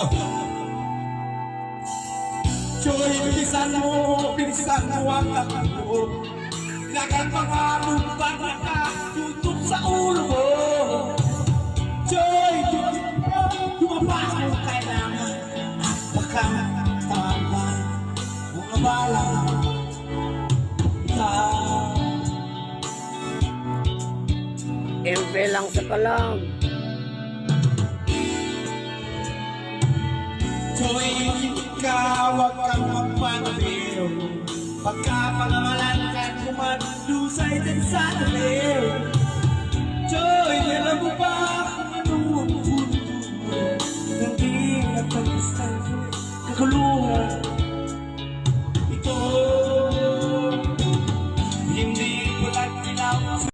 Ano? Joy, bilisan mo, bilisan mo ang takbo. Lagang mga lumpa nakatutok sa ulo mo. Joy, lumabas mo kailangan. Baka tama, mga bala. Ta. MP lang sa kalam. Tuwing ikaw ang kang magpanabiro Pagkapangamalan ka kumadusay din sa talir Joy, alam mo ba kung ano ang puno mo Nang di nagpagistan kaguluhan Ito Hindi pala't kinawas